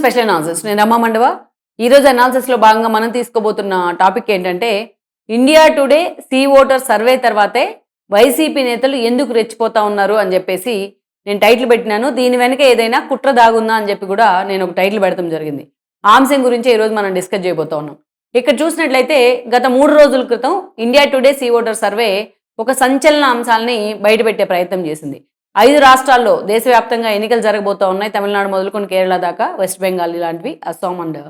Special analysis నేను రమ్మా మండవ ఈరోజు అనాలిసిస్లో భాగంగా మనం తీసుకోబోతున్న టాపిక్ ఏంటంటే India Today C Voter survey తర్వాతే వైసీపీ నేతలు ఎందుకు రెచ్చిపోతా ఉన్నారు అని చెప్పేసి నేను టైటిల్ పెట్టినాను. దీని వెనక ఏదైనా కుట్ర దాగుందా అని చెప్పి కూడా నేను ఒక టైటిల్ పెడతాం జరిగింది. ఆంశం గురించి ఈరోజు మనం డిస్కస్ చేయబోతా ఉన్నాం. ఇక్కడ చూసినట్లయితే గత మూడు రోజుల క్రితం India Today C Voter survey ఒక సంచలన అంశాలని బయటపెట్టే ప్రయత్నం చేసింది. ఐదు రాష్ట్రాల్లో దేశవ్యాప్తంగా ఎన్నికలు జరగబోతూ ఉన్నాయి. తమిళనాడు మొదలుకొని కేరళ దాకా వెస్ట్ బెంగాల్ ఇలాంటివి అస్సాం అండ్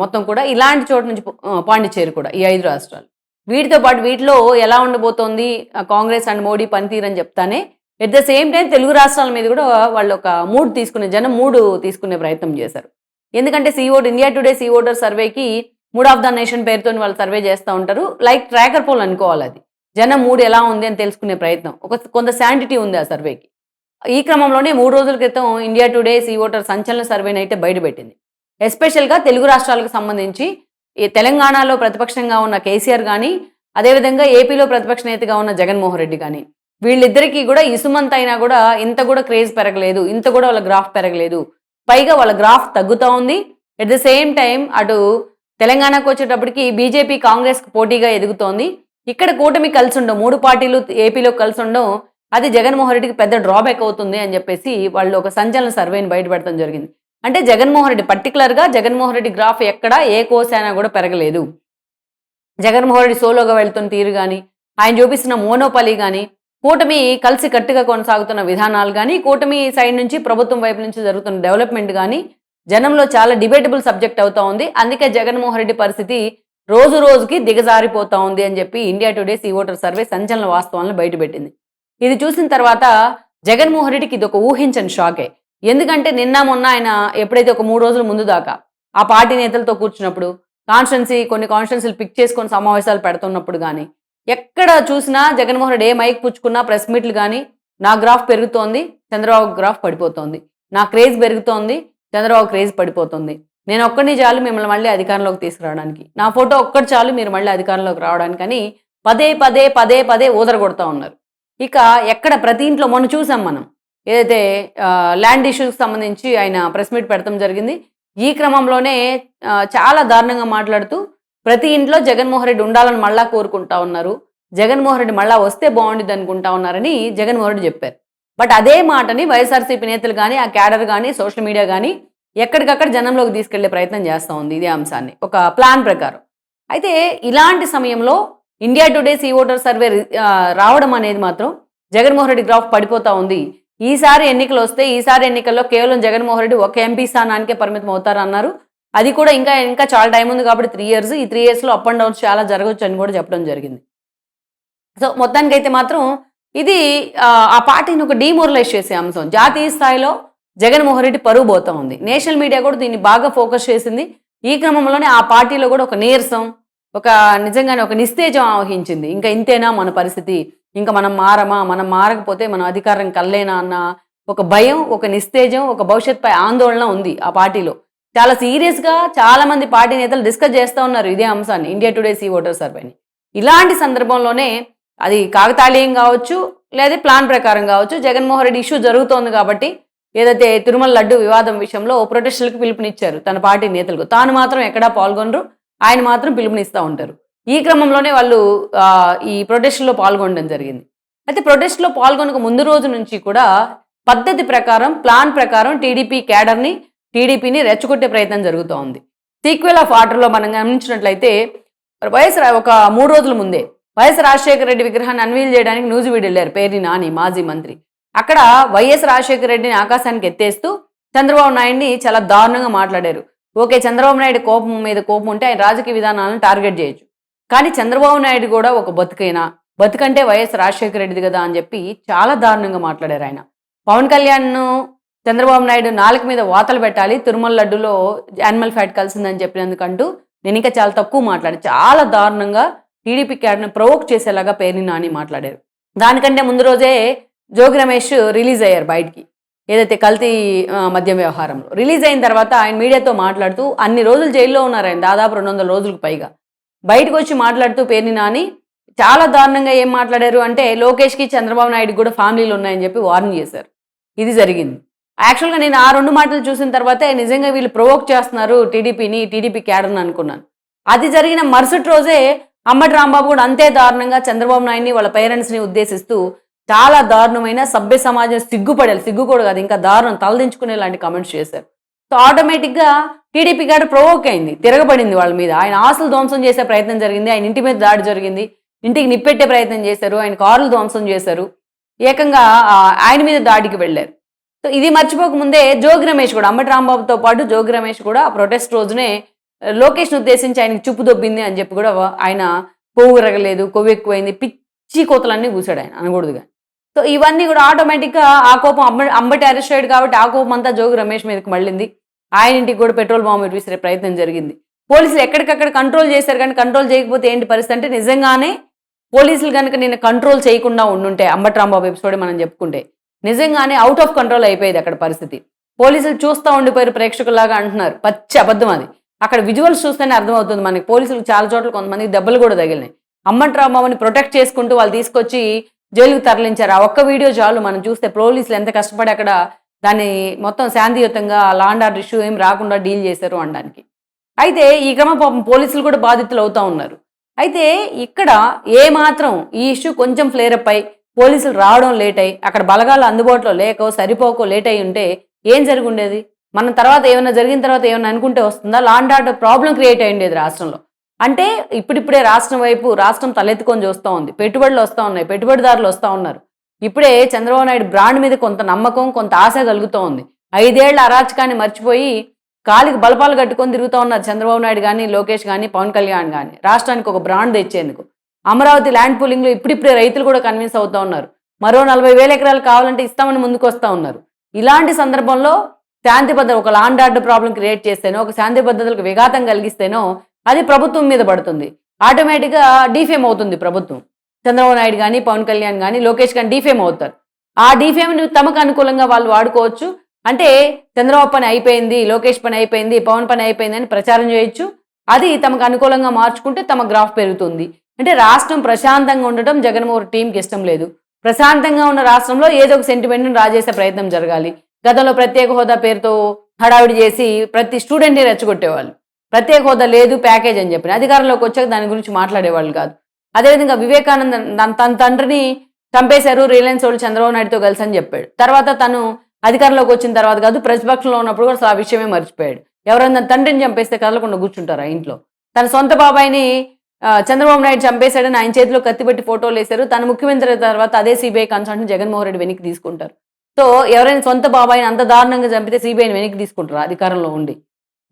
మొత్తం కూడా ఇలాంటి చోటు నుంచి పాండిచ్చేరి కూడా ఈ ఐదు రాష్ట్రాలు. వీటితో పాటు వీటిలో ఎలా ఉండబోతోంది? కాంగ్రెస్ అండ్ మోడీ పనితీరు అని చెప్తానే at the same time Telugu రాష్ట్రాల మీద కూడా వాళ్ళు ఒక మూడు తీసుకునే జనం మూడు తీసుకునే ప్రయత్నం చేశారు. ఎందుకంటే సిఓ ఇండియా టుడే సీ సర్వేకి మూడ్ ఆఫ్ ద నేషన్ పేరుతో వాళ్ళు సర్వే చేస్తూ ఉంటారు. లైక్ ట్రాకర్ పోల్ అనుకోవాలి అది. జనం మూడు ఎలా ఉంది అని తెలుసుకునే ప్రయత్నం. ఒక కొంత శాంటిటీ ఉంది ఆ సర్వేకి. ఈ క్రమంలోనే మూడు రోజుల క్రితం ఇండియా టుడే సీ ఓటర్ సంచలన సర్వేని అయితే బయటపెట్టింది. ఎస్పెషల్గా తెలుగు రాష్ట్రాలకు సంబంధించి ఈ తెలంగాణలో ప్రతిపక్షంగా ఉన్న కేసీఆర్ కానీ అదేవిధంగా ఏపీలో ప్రతిపక్ష నేతగా ఉన్న జగన్మోహన్ రెడ్డి కానీ వీళ్ళిద్దరికీ కూడా ఇసుమంత అయినా కూడా ఇంత కూడా క్రేజ్ పెరగలేదు ఇంత కూడా వాళ్ళ గ్రాఫ్ పెరగలేదు. పైగా వాళ్ళ గ్రాఫ్ తగ్గుతూ ఉంది. ఎట్ ద సేమ్ టైం అటు తెలంగాణకు వచ్చేటప్పటికి బీజేపీ కాంగ్రెస్కి పోటీగా ఎదుగుతోంది. ఇక్కడ కూటమి కలిసి ఉండవు మూడు పార్టీలు ఏపీలో కలిసి ఉండవు అది జగన్మోహన్ రెడ్డికి పెద్ద డ్రాబ్యాక్ అవుతుంది అని చెప్పేసి వాళ్ళు ఒక సంచలన సర్వేని బయటపెడతాం జరిగింది. అంటే జగన్మోహన్ రెడ్డి పర్టికులర్గా జగన్మోహన్ రెడ్డి గ్రాఫ్ ఎక్కడ ఏ కోసైనా కూడా పెరగలేదు. జగన్మోహన్ రెడ్డి సోలోగా వెళ్తున్న తీరు కానీ ఆయన చూపిస్తున్న మోనోపలి కానీ కూటమి కలిసి కట్టుగా కొనసాగుతున్న విధానాలు కానీ కూటమి సైడ్ నుంచి ప్రభుత్వం వైపు నుంచి జరుగుతున్న డెవలప్మెంట్ కానీ జనంలో చాలా డిబేటబుల్ సబ్జెక్ట్ అవుతా ఉంది. అందుకే జగన్మోహన్ రెడ్డి పరిస్థితి రోజు రోజుకి దిగజారిపోతా ఉంది అని చెప్పి India Today C Voter survey సంచలన వాస్తవాలను బయటపెట్టింది. ఇది చూసిన తర్వాత జగన్మోహన్ రెడ్డికి ఇది ఒక ఊహించని షాకే. ఎందుకంటే నిన్న మొన్న ఆయన ఎప్పుడైతే ఒక మూడు రోజుల ముందు దాకా ఆ పార్టీ నేతలతో కూర్చున్నప్పుడు కాన్స్టెన్సీ కొన్ని కాన్స్టెన్సీలు పిక్ చేసుకొని సమావేశాలు పెడుతున్నప్పుడు కానీ ఎక్కడ చూసినా జగన్మోహన్ రెడ్డి ఏ మైక్ పుచ్చుకున్నా ప్రెస్ మీట్లు కానీ నా గ్రాఫ్ పెరుగుతోంది చంద్రబాబు గ్రాఫ్ పడిపోతోంది. నా క్రేజ్ పెరుగుతోంది చంద్రబాబు క్రేజ్ పడిపోతుంది. నేను ఒక్కడిని చాలు మిమ్మల్ని మళ్ళీ అధికారంలోకి తీసుకురావడానికి. నా ఫోటో ఒక్కటి చాలు మీరు మళ్ళీ అధికారంలోకి రావడానికి అని పదే పదే పదే పదే ఊదరగొడతా ఉన్నారు. ఇక ఎక్కడ ప్రతి ఇంట్లో మొన్న చూసాం మనం. ఏదైతే ల్యాండ్ ఇష్యూస్కి సంబంధించి ఆయన ప్రెస్ మీట్ పెడతాం జరిగింది. ఈ క్రమంలోనే చాలా దారుణంగా మాట్లాడుతూ ప్రతి ఇంట్లో జగన్మోహన్ రెడ్డి ఉండాలని మళ్ళా కోరుకుంటా ఉన్నారు. జగన్మోహన్ రెడ్డి మళ్ళా వస్తే బాగుండేది అనుకుంటా ఉన్నారని జగన్మోహన్ రెడ్డి చెప్పారు. బట్ అదే మాటని వైఎస్ఆర్సీపీ నేతలు కానీ ఆ క్యాడర్ కానీ సోషల్ మీడియా కానీ ఎక్కడికక్కడ జనంలోకి తీసుకెళ్ళే ప్రయత్నం చేస్తూ ఉంది ఇదే అంశాన్ని. ఒక ప్లాన్ ప్రకారం. అయితే ఇలాంటి సమయంలో India Today C Voter survey రావడం అనేది మాత్రం జగన్మోహన్ రెడ్డి గ్రాఫ్ పడిపోతా ఉంది. ఈసారి ఎన్నికలు వస్తే ఈసారి ఎన్నికల్లో కేవలం జగన్మోహన్ రెడ్డి ఒక ఎంపీ స్థానానికే పరిమితం అవుతారన్నారు అది కూడా ఇంకా ఇంకా చాలా టైం ఉంది కాబట్టి త్రీ ఇయర్స్. ఈ త్రీ ఇయర్స్లో అప్ అండ్ డౌన్స్ చాలా జరగవచ్చు అని కూడా చెప్పడం జరిగింది. సో మొత్తానికైతే మాత్రం ఇది ఆ, ఆ పార్టీని ఒక డీమోరలైజ్ చేసే అంశం. జాతీయ స్థాయిలో జగన్మోహన్ రెడ్డి పరువు పోతా ఉంది. నేషనల్ మీడియా కూడా దీన్ని బాగా ఫోకస్ చేసింది. ఈ క్రమంలోనే ఆ పార్టీలో కూడా ఒక నీరసం ఒక నిజంగానే ఒక నిస్తేజం ఆవహించింది. ఇంకా ఇంతేనా మన పరిస్థితి? ఇంకా మనం మారమా? మనం మారకపోతే మనం అధికారం కల్లేనా అన్న ఒక భయం ఒక నిస్తేజం ఒక భవిష్యత్పై ఆందోళన ఉంది ఆ పార్టీలో. చాలా సీరియస్గా చాలా మంది పార్టీ నేతలు డిస్కస్ చేస్తూ ఉన్నారు ఇదే అంశాన్ని. ఇండియా టుడే సీ ఓటర్ సర్వేని. ఇలాంటి సందర్భంలోనే అది కాకతాళీయం కావచ్చు లేదా ప్లాన్ ప్రకారం కావచ్చు జగన్మోహన్ రెడ్డి ఇష్యూ జరుగుతోంది కాబట్టి ఏదైతే తిరుమల లడ్డు వివాదం విషయంలో ప్రొటెస్టులకు పిలుపునిచ్చారు తన పార్టీ నేతలకు తాను మాత్రం ఎక్కడా పాల్గొనరు ఆయన మాత్రం పిలుపునిస్తూ ఉంటారు. ఈ క్రమంలోనే వాళ్ళు ఈ ప్రొటెస్టులో పాల్గొనడం జరిగింది. అయితే ప్రొటెస్ట్లో పాల్గొనక ముందు రోజు నుంచి కూడా పద్ధతి ప్రకారం ప్లాన్ ప్రకారం టీడీపీ క్యాడర్ని టీడీపీని రెచ్చగొట్టే ప్రయత్నం జరుగుతూ ఉంది. సీక్వెల్ ఆఫ్ ఆర్డర్లో మనం గమనించినట్లయితే వైఎస్ ఒక మూడు రోజుల ముందే వైఎస్ రాజశేఖర రెడ్డి విగ్రహాన్ని అన్వీల్ చేయడానికి నూజివీడు వెళ్ళారు పేర్ని నాని మాజీ మంత్రి. అక్కడ వైఎస్ రాజశేఖర రెడ్డిని ఆకాశానికి ఎత్తేస్తూ చంద్రబాబు నాయుడిని చాలా దారుణంగా మాట్లాడారు. ఓకే చంద్రబాబు నాయుడు కోపం మీద కోపం ఉంటే ఆయన రాజకీయ విధానాలను టార్గెట్ చేయొచ్చు. కానీ చంద్రబాబు నాయుడు కూడా ఒక బతుకైనా బతుకంటే వైఎస్ రాజశేఖర రెడ్డిది కదా అని చెప్పి చాలా దారుణంగా మాట్లాడారు ఆయన. పవన్ కళ్యాణ్ను చంద్రబాబు నాయుడు నాలుక మీద వాతలు పెట్టాలి తిరుమల లడ్డులో యానిమల్ ఫ్యాట్ కలిసిందని చెప్పినందుకంటూ నేను ఇంకా చాలా తక్కువ మాట్లాడి చాలా దారుణంగా టీడీపీ క్యాడర్ని ప్రొవోక్ చేసేలాగా పేరుని నాని మాట్లాడారు. దానికంటే ముందు రోజే జోగి రమేష్ రిలీజ్ అయ్యారు బయటికి ఏదైతే కల్తీ మద్యం వ్యవహారంలో. రిలీజ్ అయిన తర్వాత ఆయన మీడియాతో మాట్లాడుతూ అన్ని రోజులు జైల్లో ఉన్నారు ఆయన దాదాపు రెండు వందల రోజులకు పైగా. బయటకు వచ్చి మాట్లాడుతూ పేర్ని నాని చాలా దారుణంగా ఏం మాట్లాడారు అంటే లోకేష్కి చంద్రబాబు నాయుడు కూడా ఫ్యామిలీలు ఉన్నాయని చెప్పి వార్న్ చేశారు. ఇది జరిగింది. యాక్చువల్గా నేను ఆ రెండు మాటలు చూసిన తర్వాతే నిజంగా వీళ్ళు ప్రొవోక్ చేస్తున్నారు టీడీపీని టీడీపీ క్యాడర్ని అనుకున్నాను. అది జరిగిన మరుసటి రోజే అమ్మటి రాంబాబు కూడా అంతే దారుణంగా చంద్రబాబు నాయుడిని వాళ్ళ పేరెంట్స్ని ఉద్దేశిస్తూ చాలా దారుణమైన సభ్య సమాజం సిగ్గుపడాలి సిగ్గు కూడా కాదు ఇంకా దారుణం తలదించుకునే లాంటి కామెంట్స్ చేశారు. సో ఆటోమేటిక్గా టీడీపీ గారు ప్రొవోక్ అయింది తిరగబడింది వాళ్ళ మీద. ఆయన ఆస్తులు ధ్వంసం చేసే ప్రయత్నం జరిగింది ఆయన ఇంటి మీద దాడి జరిగింది ఇంటికి నిప్పెట్టే ప్రయత్నం చేశారు ఆయన కార్లు ధ్వంసం చేశారు ఏకంగా ఆయన మీద దాడికి వెళ్ళారు. సో ఇది మర్చిపోకముందే జోగి రమేష్ కూడా అమ్మటి రాంబాబుతో పాటు జోగి రమేష్ కూడా ఆ ప్రొటెస్ట్ రోజునే లోకేష్ను ఉద్దేశించి ఆయనకి చూపు దొబ్బింది అని చెప్పి కూడా ఆయన కొవ్వు రగలేదు కొవ్వు ఎక్కువైంది పిచ్చి చీకోతలన్నీ కూసాడు ఆయన అనకూడదుగా. సో ఇవన్నీ కూడా ఆటోమేటిక్గా ఆ కోపం అంబ అంబటి అరెస్ట్ అయ్యాడు కాబట్టి ఆ కోపం అంతా జోగి రమేష్ మీదకి మళ్ళింది. ఆయన ఇంటికి కూడా పెట్రోల్ బాంబు విసిరే ప్రయత్నం జరిగింది. పోలీసులు ఎక్కడికక్కడ కంట్రోల్ చేశారు కానీ కంట్రోల్ చేయకపోతే ఏంటి పరిస్థితి అంటే నిజంగానే పోలీసులు కనుక నేను కంట్రోల్ చేయకుండా ఉండుంటే అంబటి రాంబాబు ఎపిసోడ్ మనం చెప్పుకుంటే నిజంగానే అవుట్ ఆఫ్ కంట్రోల్ అయిపోయేది అక్కడ పరిస్థితి. పోలీసులు చూస్తూ ఉండిపోయారు ప్రేక్షకులాగా అంటున్నారు. పచ్చి అబద్ధం అది. అక్కడ విజువల్స్ చూస్తేనే అర్థమవుతుంది మనకి. పోలీసులు చాలా చోట్ల కొంతమందికి దెబ్బలు కూడా తగిలినాయి. అమ్మటి రాంబాబుని ప్రొటెక్ట్ చేసుకుంటూ వాళ్ళు తీసుకొచ్చి జైలుకు తరలించారు. ఆ ఒక్క వీడియో చాలు మనం చూస్తే పోలీసులు ఎంత కష్టపడి అక్కడ దాన్ని మొత్తం శాంతియుతంగా లాండ్ ఆర్డర్ ఇష్యూ ఏం రాకుండా డీల్ చేశారు అనడానికి. అయితే ఈ క్రమ పాపం పోలీసులు కూడా బాధితులు అవుతా ఉన్నారు. అయితే ఇక్కడ ఏ మాత్రం ఈ ఇష్యూ కొంచెం ఫ్లేరప్ అయి పోలీసులు రావడం లేట్ అయ్యి అక్కడ బలగాలు అందుబాటులో లేకో సరిపోకో లేట్ అయి ఉంటే ఏం జరిగి ఉండేది? మన తర్వాత ఏమైనా జరిగిన తర్వాత ఏమైనా అనుకుంటే వస్తుందా? లాండ్ ఆర్డర్ ప్రాబ్లం క్రియేట్ అయ్యి ఉండేది రాష్ట్రంలో. అంటే ఇప్పుడిప్పుడే రాష్ట్రం వైపు రాష్ట్రం తలెత్తుకొని చూస్తూ ఉంది. పెట్టుబడులు వస్తూ ఉన్నాయి. పెట్టుబడిదారులు వస్తూ ఉన్నారు. ఇప్పుడే చంద్రబాబు నాయుడు బ్రాండ్ మీద కొంత నమ్మకం కొంత ఆశ కలుగుతూ ఉంది. ఐదేళ్ళ అరాచకాన్ని మర్చిపోయి కాలికి బలపాలు కట్టుకొని తిరుగుతూ ఉన్నారు చంద్రబాబు నాయుడు కానీ లోకేష్ కానీ పవన్ కళ్యాణ్ కానీ రాష్ట్రానికి ఒక బ్రాండ్ తెచ్చేందుకు. అమరావతి ల్యాండ్ పూలింగ్లో ఇప్పుడిప్పుడే రైతులు కూడా కన్విన్స్ అవుతూ ఉన్నారు. మరో నలభై వేల ఎకరాలు కావాలంటే ఇస్తామని ముందుకు వస్తూ ఉన్నారు. ఇలాంటి సందర్భంలో శాంతి భద్రత ఒక law and order problem create చేస్తేనో ఒక శాంతి భద్రతలకు విఘాతం కలిగిస్తేనో అది ప్రభుత్వం మీద పడుతుంది. ఆటోమేటిక్గా డీఫేమ్ అవుతుంది ప్రభుత్వం. చంద్రబాబు నాయుడు కానీ పవన్ కళ్యాణ్ కానీ లోకేష్ కానీ డీఫేమ్ అవుతారు. ఆ డీఫేమ్ని తమకు అనుకూలంగా వాళ్ళు వాడుకోవచ్చు. అంటే చంద్రబాబు పని అయిపోయింది లోకేష్ పని అయిపోయింది పవన్ పని అయిపోయింది అని ప్రచారం చేయొచ్చు. అది తమకు అనుకూలంగా మార్చుకుంటే తమ గ్రాఫ్ పెరుగుతుంది. అంటే రాష్ట్రం ప్రశాంతంగా ఉండటం జగన్మోహన్ టీంకి ఇష్టం లేదు. ప్రశాంతంగా ఉన్న రాష్ట్రంలో ఏదో ఒక సెంటిమెంట్ని రాజేసే ప్రయత్నం జరగాలి. గతంలో ప్రత్యేక హోదా పేరుతో హడావిడి చేసి ప్రతి స్టూడెంట్ని రెచ్చగొట్టేవాళ్ళు. ప్రత్యేక హోదా లేదు ప్యాకేజ్ అని చెప్పిన. అధికారంలోకి వచ్చాక దాని గురించి మాట్లాడేవాళ్ళు కాదు. అదేవిధంగా వివేకానంద తన తండ్రిని చంపేశారు రిలయన్స్ వాళ్ళు చంద్రబాబు నాయుడుతో కలిసి అని చెప్పాడు. తర్వాత తను అధికారంలోకి వచ్చిన తర్వాత కాదు ప్రతిపక్షంలో ఉన్నప్పుడు కూడా అసలు ఆ విషయమే మర్చిపోయాడు. ఎవరైనా తండ్రిని చంపేస్తే కదలకుండా కూర్చుంటారా ఇంట్లో. తన సొంత బాబాయిని చంద్రబాబు నాయుడు చంపేశాడని ఆయన చేతిలో కత్తిపెట్టి ఫోటోలు వేశారు. తన ముఖ్యమంత్రి తర్వాత అదే సిబిఐ కన్సల్టెంట్ జగన్మోహన్ రెడ్డి వెనక్కి తీసుకుంటారు. సో ఎవరైనా సొంత బాబాయిని అంత దారుణంగా చంపితే సిబిఐని వెనక్కి తీసుకుంటారు అధికారంలో ఉండి?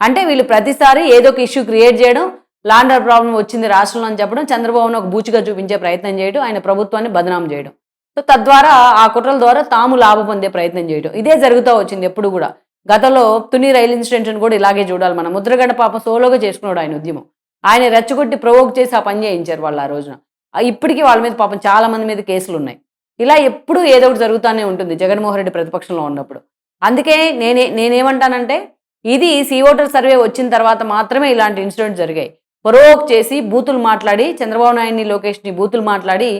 అంటే వీళ్ళు ప్రతిసారి ఏదో ఒక ఇష్యూ క్రియేట్ చేయడం లాండర్ ప్రాబ్లం వచ్చింది రాష్ట్రంలో అని చెప్పడం చంద్రబాబును ఒక బూచిగా చూపించే ప్రయత్నం చేయడం ఆయన ప్రభుత్వాన్ని బదనాం చేయడం. సో తద్వారా ఆ కుట్రల ద్వారా తాము లాభం పొందే ప్రయత్నం చేయడం. ఇదే జరుగుతూ వచ్చింది ఎప్పుడు కూడా. గతంలో తుని రైలు ఇన్సిడెంట్ని కూడా ఇలాగే చూడాలి మనం. ముద్రగడ పాపం సోలోగా చేసుకున్నాడు ఆయన ఉద్యమం. ఆయన రెచ్చగొట్టి ప్రొవోక్ చేసి ఆ పని చేయించారు వాళ్ళు ఆ రోజున. ఇప్పటికీ వాళ్ళ మీద పాపం చాలా మంది మీద కేసులు ఉన్నాయి. ఇలా ఎప్పుడూ ఏదో ఒకటి జరుగుతూనే ఉంటుంది జగన్మోహన్ రెడ్డి ప్రతిపక్షంలో ఉన్నప్పుడు. అందుకే నేనే నేనేమంటానంటే ఇది సీ ఓటర్ సర్వే వచ్చిన తర్వాత మాత్రమే ఇలాంటి ఇన్సిడెంట్ జరిగాయి. ప్రొవోక్ చేసి బూతులు మాట్లాడి చంద్రబాబు నాయుడిని లోకేష్ని బూతులు మాట్లాడి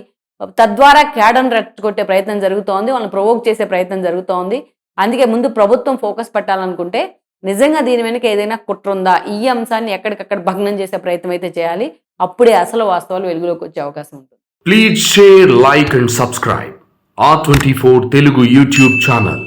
తద్వారా క్యాడర్ని రెచ్చగొట్టే ప్రయత్నం జరుగుతోంది వాళ్ళని ప్రొవోక్ చేసే ప్రయత్నం జరుగుతోంది. అందుకే ముందు ప్రభుత్వం ఫోకస్ పెట్టాలనుకుంటే నిజంగా దీని వెనుక ఏదైనా కుట్ర ఉందా? ఈ అంశాన్ని ఎక్కడికక్కడ భగ్నం చేసే ప్రయత్నం అయితే చేయాలి. అప్పుడే అసలు వాస్తవాలు వెలుగులోకి వచ్చే అవకాశం ఉంటుంది. Please share like and subscribe ఆ twenty four Telugu YouTube channel